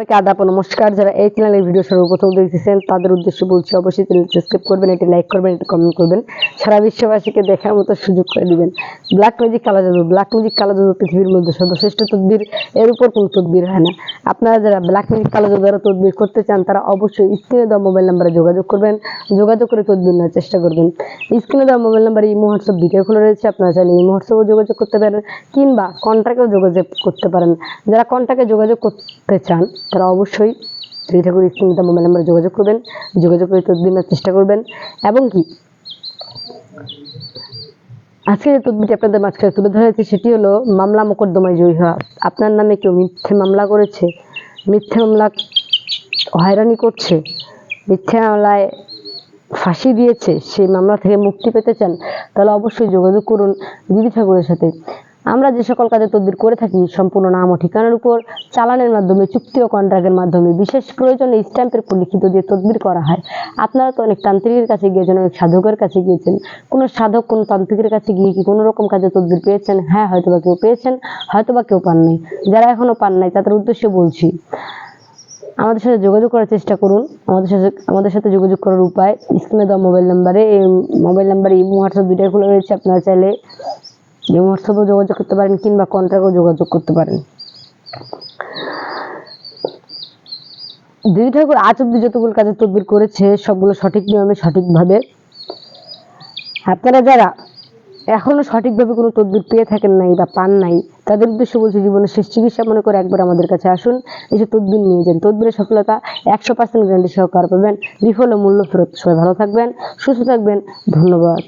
সবাইকে আদাপ নমস্কার। যারা এই চ্যানেলের ভিডিও সর্বপ্রথম দেখতেছেন, তাদের উদ্দেশ্যে বলছি, অবশ্যই চ্যানেল সাবস্ক্রাইব করবেন এটি লাইক করবেন এটি কমেন্ট করবেন। সারা বিশ্ববাসীকে দেখার মতো সুযোগ করে দিবেন। ব্ল্যাক ম্যাজিক কালো জাদু ব্ল্যাক ম্যাজিক কালো জাদু পৃথিবীর মধ্যে সর্বশ্রেষ্ঠ তদবির, এর উপর কোনো তদবির হয় না। আপনারা যারা ব্ল্যাক ম্যাজিক কালো জাদু দ্বারা তদবির করতে চান, তারা অবশ্যই স্ক্রিনে দেওয়া মোবাইল নাম্বারে যোগাযোগ করবেন। যোগাযোগ করে তদবির নেওয়ার চেষ্টা করবেন। স্ক্রিনে দেওয়া মোবাইল নাম্বারে এই হোয়াটসঅ্যাপ দুইটাই খোলা রয়েছে। আপনারা চাইলে এই হোয়াটসঅ্যাপেও যোগাযোগ করতে পারেন, কিংবা কন্ট্রাক্টেও যোগাযোগ করতে পারেন। যারা কন্ট্রাক্টে যোগাযোগ করতে চান তারা অবশ্যই শ্রী ঠাকুর স্ক্রিনে মোবাইল নাম্বারে যোগাযোগ করবেন, যোগাযোগ করে তদবির নেওয়ার চেষ্টা করবেন। এবং কি আজকে যে তদবিরটি আপনাদের মাঝখানে তুলে ধরা হয়েছে, সেটি হলো মামলা মোকদ্দমায় জয়ী হওয়া। আপনার নামে কেউ মিথ্যে মামলা করেছে, মিথ্যে মামলা হয়রানি করছে, মিথ্যে মামলায় ফাঁসি দিয়েছে, সেই মামলা থেকে মুক্তি পেতে চান, তাহলে অবশ্যই যোগাযোগ করুন দিদি ঠাকুরের সাথে। আমরা যে সকল কাজে তদবির করে থাকি, সম্পূর্ণ নাম ও ঠিকানার উপর চালানের মাধ্যমে, চুক্তি ও কন্ট্রাক্টের মাধ্যমে, বিশেষ প্রয়োজনে স্ট্যাম্পের উপর লিখিত দিয়ে তদবির করা হয়। আপনারা তো অনেক তান্ত্রিকের কাছে গিয়েছেন অনেক সাধকের কাছে গিয়েছেন। কোনো সাধক, কোনো তান্ত্রিকের কাছে গিয়ে কি কোনো রকম কাজে তদবির পেয়েছেন? হ্যাঁ হয়তো বা কেউ পেয়েছেন হয়তো বা কেউ পান নাই। যারা এখনও পান নাই, তাদের উদ্দেশ্যে বলছি, আমাদের সাথে যোগাযোগ করার চেষ্টা করুন। আমাদের সাথে আমাদের সাথে যোগাযোগ করার উপায়, স্ক্রিনে দেওয়া মোবাইল নাম্বারে, এই মোবাইল নাম্বারে ইমো, হোয়াটসঅ্যাপ দুইটাই খোলা রয়েছে। আপনারা চাইলে হোয়াটসঅ্যাপেও যোগাযোগ করতে পারেন কিংবা কন্ট্রাক্টেও যোগাযোগ করতে পারেন। দিদি ঠাকুর আজ অব্দি যতগুলো কাজের তদবির করেছে, সবগুলো সঠিক নিয়মে, সঠিকভাবে। আপনারা যারা এখনও সঠিকভাবে কোনো তদবির পেয়ে থাকেন নাই বা পান নাই, তাদের উদ্দেশ্য বলছি জীবনের শেষ চিকিৎসা মনে করে একবার আমাদের কাছে আসুন, এসে তদবির নিয়ে যান। তদবিরের সফলতা একশো পার্সেন্ট গ্যারান্টি সহকার পাবেন। বিফল ও মূল্য ফেরত সবাই ভালো থাকবেন, সুস্থ থাকবেন, ধন্যবাদ।